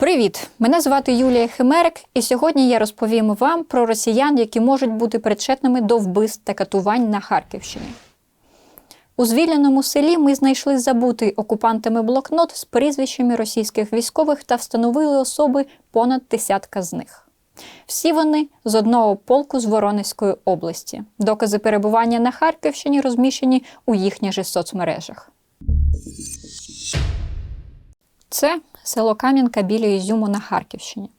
Привіт! Мене звати Юлія Химерик, і сьогодні я розповім вам про росіян, які можуть бути причетними до вбивств та катувань на Харківщині. У звільненому селі ми знайшли забутий окупантами блокнот з прізвищами російських військових та встановили особи понад десятка з них. Всі вони з одного полку з Воронезької області. Докази перебування на Харківщині розміщені у їхніх же соцмережах. Це село Кам'янка біля Ізюму на Харківщині.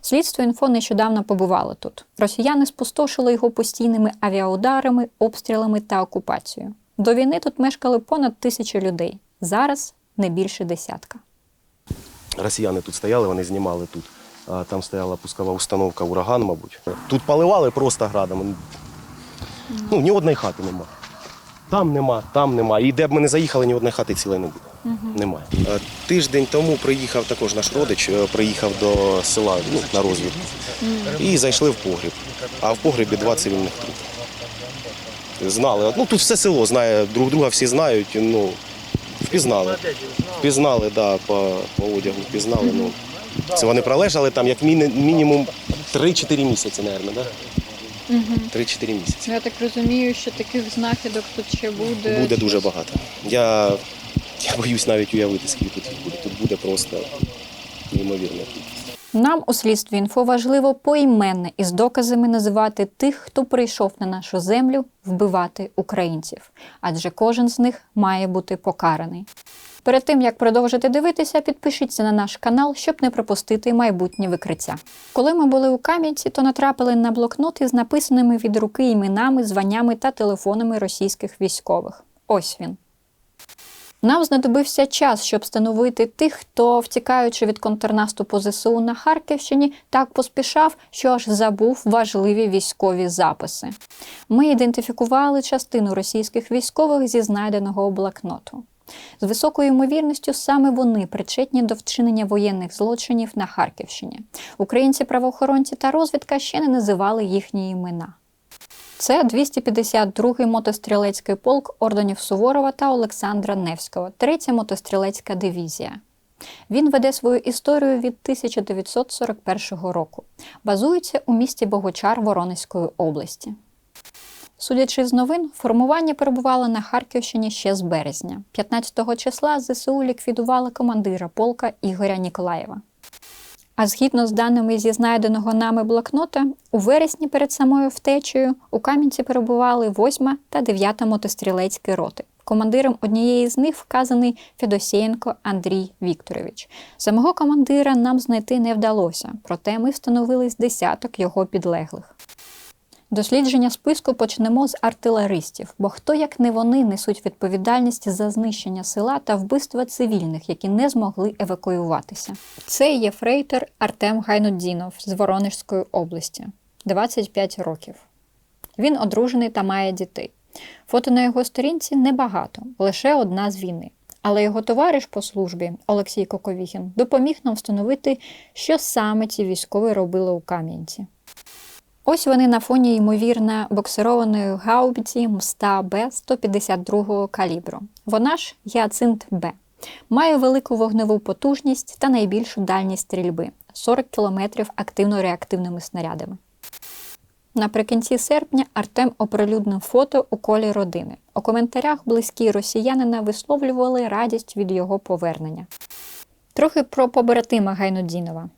Слідство інфо нещодавно побувало тут. Росіяни спустошили його постійними авіаударами, обстрілами та окупацією. До війни тут мешкали понад тисячу людей. Зараз не більше десятка. Росіяни тут стояли, вони знімали тут. Там стояла пускова установка ураган, мабуть. Тут поливали просто градом. Ну, ні одної хати нема. Там нема, там нема. І де б ми не заїхали, ні одної хати цілої не буде. Немає. Е, Тиждень тому приїхав також наш родич, е, приїхав до села ну, на розвідку. І зайшли в погріб. А в погребі два цивільних трупи. Знали. Ну тут все село знає, друг друга всі знають. Ну, впізнали. Впізнали, да, по, по одягу впізнали. Ну, це вони пролежали там як міні, мінімум 3-4 місяці, мабуть, да? 3-4 місяці. Я так розумію, що таких знахідок тут ще буде. Буде дуже багато. Я, я боюсь навіть уявити, скільки тут буде. Тут буде просто неймовірно. Нам у слідстві інфо важливо поіменно і з доказами називати тих, хто прийшов на нашу землю вбивати українців, адже кожен з них має бути покараний. Перед тим як продовжити дивитися, підпишіться на наш канал, щоб не пропустити майбутні викриття. Коли ми були у Кам'янці, то натрапили на блокнот із написаними від руки іменами, званнями та телефонами російських військових. Ось він. Нам знадобився час, щоб встановити тих, хто, втікаючи від контрнаступу ЗСУ на Харківщині, так поспішав, що аж забув важливі військові записи. Ми ідентифікували частину російських військових зі знайденого блокноту. З високою ймовірністю саме вони причетні до вчинення воєнних злочинів на Харківщині. Українці, правоохоронці та розвідка ще не називали їхні імена. Це 252-й мотострілецький полк орденів Суворова та Олександра Невського, третя мотострілецька дивізія. Він веде свою історію від 1941 року. Базується у місті Богочар Воронезької області. Судячи з новин, формування перебувало на Харківщині ще з березня. 15 числа ЗСУ ліквідували командира полка Ігоря Ніколаєва. А згідно з даними зі знайденого нами блокнота, у вересні перед самою втечею у Кам'янці перебували 8 та 9 мотострілецькі роти. Командиром однієї з них вказаний Федосієнко Андрій Вікторович. Самого командира нам знайти не вдалося, проте ми встановили з десяток його підлеглих. Дослідження списку почнемо з артилеристів, бо хто як не вони несуть відповідальність за знищення села та вбивства цивільних, які не змогли евакуюватися. Це є фрейтер Артем Гайнуддінов з Воронежської області, 25 років. Він одружений та має дітей. Фото на його сторінці небагато, лише одна з війни. Але його товариш по службі Олексій Коковіхін допоміг нам встановити, що саме ці військові робили у Кам'янці. Ось вони на фоні ймовірно боксированої гаубиці МСТА Б 152 калібру. Вона ж Гіацинт Б. Має велику вогневу потужність та найбільшу дальність стрільби 40 км активно-реактивними снарядами. Наприкінці серпня Артем оприлюднив фото у колі родини. У коментарях близькі росіянина висловлювали радість від його повернення. Трохи про побратима Гайнудінова.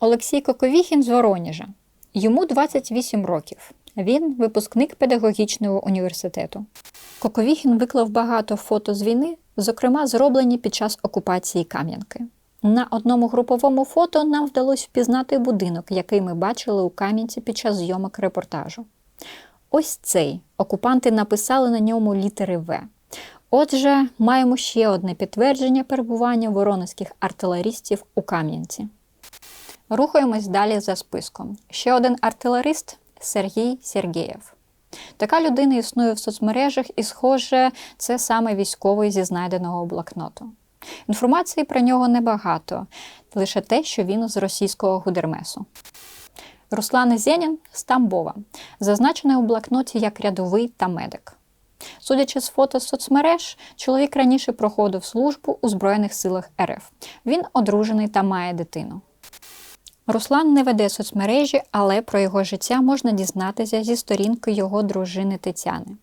Олексій Коковіхін з Воронежа. Йому 28 років. Він випускник педагогічного університету. Коковіхін виклав багато фото з війни, зокрема, зроблені під час окупації Кам'янки. На одному груповому фото нам вдалося впізнати будинок, який ми бачили у Кам'янці під час зйомок репортажу. Ось цей окупанти написали на ньому літери В. Отже, маємо ще одне підтвердження перебування воронезьких артилерістів у Кам'янці. Рухаємось далі за списком. Ще один артилерист Сергій Сергєєв. Така людина існує в соцмережах, і, схоже, це саме військовий зі знайденого блокноту. Інформації про нього небагато, лише те, що він з російського гудермесу. Руслан Зенін з Тамбова, зазначений у блокноті як рядовий та медик. Судячи з фото з соцмереж, чоловік раніше проходив службу у Збройних силах РФ. Він одружений та має дитину. Руслан не веде соцмережі, але про його життя можна дізнатися зі сторінки його дружини Тетяни.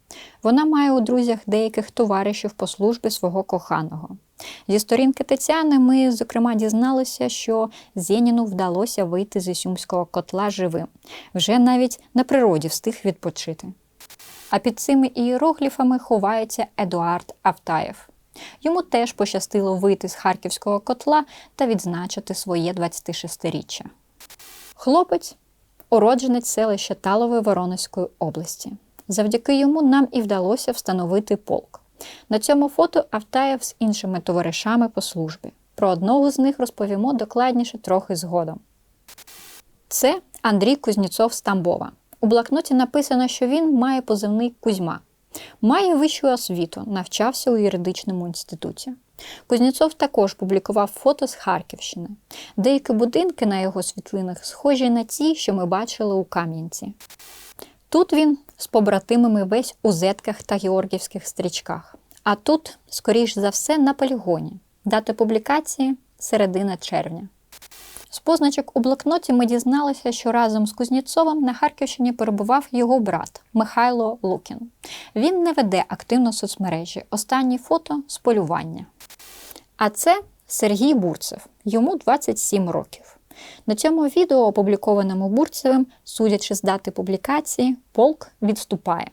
Вона має у друзях деяких товаришів по службі свого коханого. Зі сторінки Тетяни ми, зокрема, дізналися, що Зєніну вдалося вийти з Ісюмського котла живим. Вже навіть на природі встиг відпочити. А під цими ієрогліфами ховається Едуард Автаєв. Йому теж пощастило вийти з харківського котла та відзначити своє 26-річчя. Хлопець уродженець селища Талове Воронезької області. Завдяки йому нам і вдалося встановити полк. На цьому фото Автаєв з іншими товаришами по службі. Про одного з них розповімо докладніше трохи згодом. Це Андрій Кузнєцов з Тамбова. У блокноті написано, що він має позивний Кузьма. Має вищу освіту, навчався у юридичному інституті. Кузнєцов також публікував фото з Харківщини. Деякі будинки на його світлинах схожі на ті, що ми бачили у Кам'янці. Тут він з побратимами весь у зетках та георгівських стрічках. А тут, скоріш за все, на полігоні. Дата публікації середина червня. З позначок у блокноті ми дізналися, що разом з Кузнєцовим на Харківщині перебував його брат Михайло Лукін. Він не веде активно соцмережі. Останні фото з полювання. А це Сергій Бурцев, йому 27 років. На цьому відео, опублікованому Бурцевим, судячи з дати публікації, полк відступає.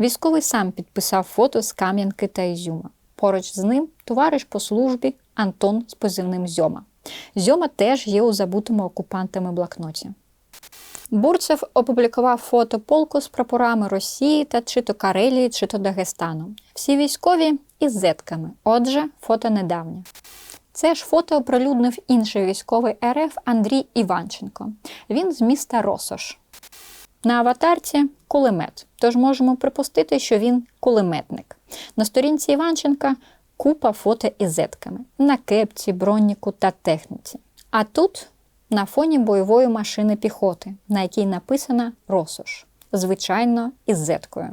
Військовий сам підписав фото з Кам'янки та Ізюма. Поруч з ним товариш по службі Антон з позивним Зьома. Зьома теж є у забутому окупантами блокноті. Бурцев опублікував фото полку з прапорами Росії та чи то Карелії, чи то Дагестану. Всі військові із зетками. Отже, фото недавнє. Це ж фото оприлюднив інший військовий РФ Андрій Іванченко. Він з міста Росош. На аватарці кулемет, тож можемо припустити, що він кулеметник. На сторінці Іванченка купа фото із зетками на кепці, броніку та техніці. А тут на фоні бойової машини піхоти, на якій написано Росош, звичайно, із зеткою.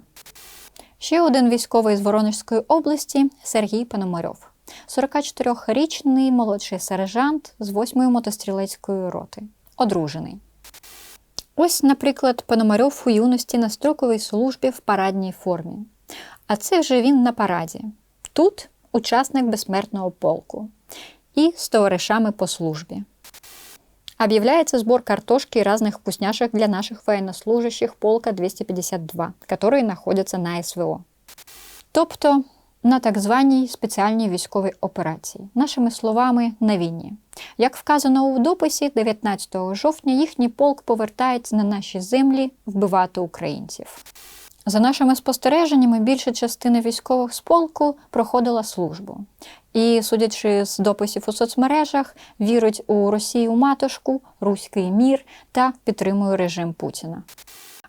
Ще один військовий з Воронежської області Сергій Пономарьов. 44-річний молодший сержант з 8-ї мотострілецької роти, одружений. Ось, наприклад, Пономарьов у юності на строковій службі в парадній формі. А це вже він на параді. Тут учасник безсмертного полку і з товаришами по службі. Объявляется сбор картошки и разных вкусняшек для наших военнослужащих полка 252, которые находятся на СВО. Тобто на так званій спеціальній військовій операції, нашими словами, на війні. Як вказано у дописі, 19 жовтня їхній полк повертається на наші землі вбивати українців. За нашими спостереженнями, більша частина військових з полку проходила службу. І, судячи з дописів у соцмережах, вірить у Росію матушку, руський мір та підтримує режим Путіна.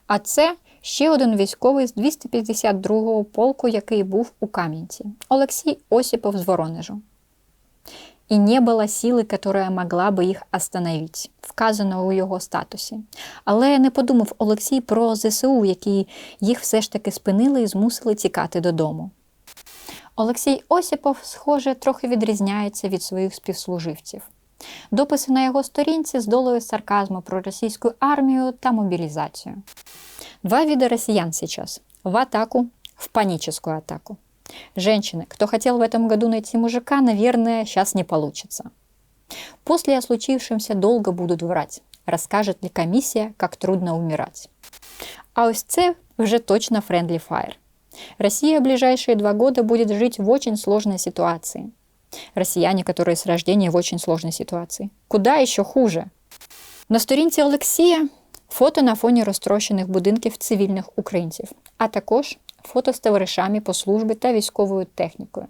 А це ще один військовий з 252-го полку, який був у Кам'янці Олексій Осіпов з Воронежу. І не було сили, яка могла би їх остановити, вказано у його статусі. Але не подумав Олексій про ЗСУ, які їх все ж таки спинили і змусили тікати додому. Олексій Осіпов, схоже, трохи відрізняється від своїх співслуживців. Дописи на його сторінці з долою сарказму про російську армію та мобілізацію. Два вида россиян сейчас. В атаку, в паническую атаку. Женщины, кто хотел в этом году найти мужика, наверное, сейчас не получится. После о случившемся долго будут врать. Расскажет ли комиссия, как трудно умирать. А ось це вже точно friendly fire. Россия в ближайшие два года будет жить в очень сложной ситуации. Россияне, которые с рождения в очень сложной ситуации. Куда еще хуже? На сторінці Олексія фото на фоні розтрощених будинків цивільних українців, а також фото з товаришами по службі та військовою технікою.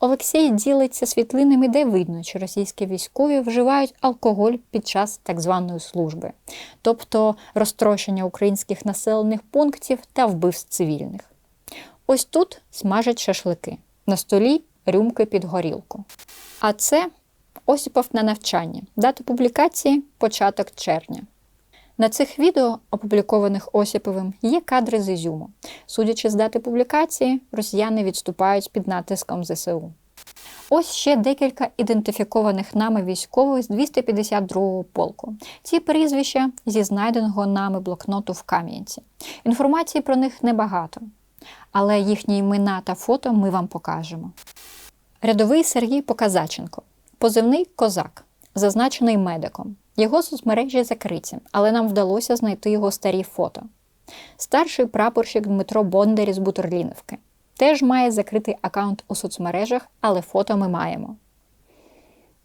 Олексій ділиться світлинами, де видно, що російські військові вживають алкоголь під час так званої служби, тобто розтрощення українських населених пунктів та вбивств цивільних. Ось тут смажать шашлики, на столі рюмки під горілку. А це Осіпов на навчанні. Дата публікації початок червня. На цих відео, опублікованих Осіповим, є кадри з Ізюму. Судячи з дати публікації, росіяни відступають під натиском ЗСУ. Ось ще декілька ідентифікованих нами військових з 252-го полку. Ці прізвища зі знайденого нами блокноту в Кам'янці. Інформації про них небагато, але їхні імена та фото ми вам покажемо. Рядовий Сергій Показаченко, позивний Козак, зазначений медиком. Його соцмережі закриті, але нам вдалося знайти його старі фото. Старший прапорщик Дмитро Бондар із Бутерлінівки. Теж має закритий аккаунт у соцмережах, але фото ми маємо.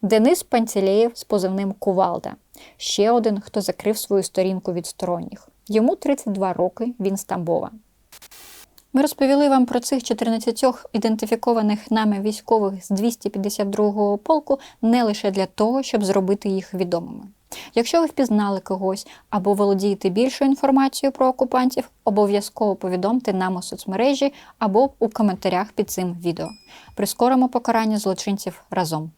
Денис Панцелєєв з позивним Кувалда. Ще один, хто закрив свою сторінку від сторонніх. Йому 32 роки, він з Тамбова. Ми розповіли вам про цих 14 ідентифікованих нами військових з 252-го полку не лише для того, щоб зробити їх відомими. Якщо ви впізнали когось або володієте більшою інформацією про окупантів, обов'язково повідомте нам у соцмережі або у коментарях під цим відео. Прискоримо покарання злочинців разом.